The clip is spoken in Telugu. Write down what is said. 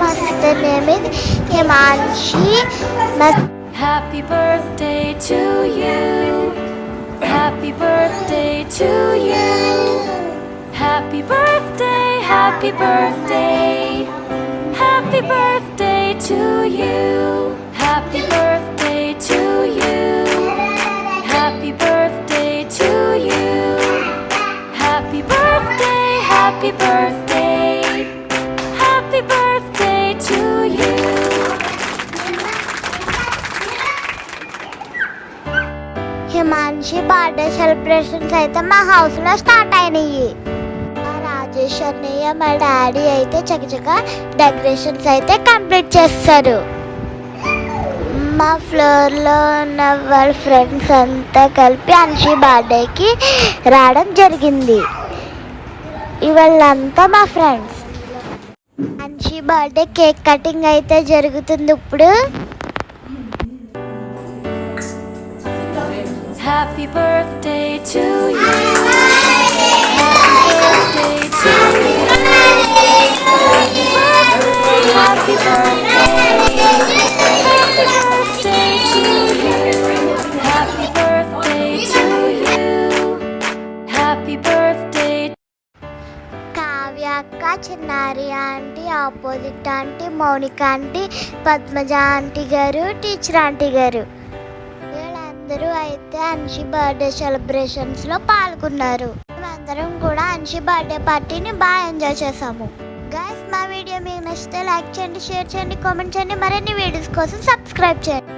mother name is Himanshi. Happy birthday to you. Happy birthday to you. Happy birthday, happy birthday. Happy birthday to you. Happy birthday to you. Happy birthday to you. Happy birthday, happy birthday. Himanshi birthday celebrations అయితే మా హౌస్లో స్టార్ట్ అయినాయి. మా రాజేష్ అన్నయ్య మా డాడీ అయితే చకచక డెకరేషన్స్ అయితే కంప్లీట్ చేస్తారు. మా ఫ్లోర్లో ఉన్న వాళ్ళ ఫ్రెండ్స్ అంతా కలిపి అన్షి బర్త్డేకి రావడం జరిగింది. ఇవాళ్ళంతా మా friends Anshi birthday cake cutting అయితే జరుగుతుంది ఇప్పుడు. Happy birthday to you. చిన్నారి aunty opposite aunty Mounika aunty Padmaja aunty గారు టీచర్ ఆంటీ గారు అందరూ అయితే అన్షి బర్త్డే సెలబ్రేషన్స్లో పాల్గొన్నారు. మేమందరం కూడా అన్షి బర్త్డే పార్టీని బాగా ఎంజాయ్ చేసాము గైస్ మా వీడియో మీకు నచ్చితే లైక్ చేయండి షేర్ చేయండి కామెంట్ చేయండి. మరిన్ని వీడియోస్ కోసం సబ్స్క్రైబ్ చేయండి.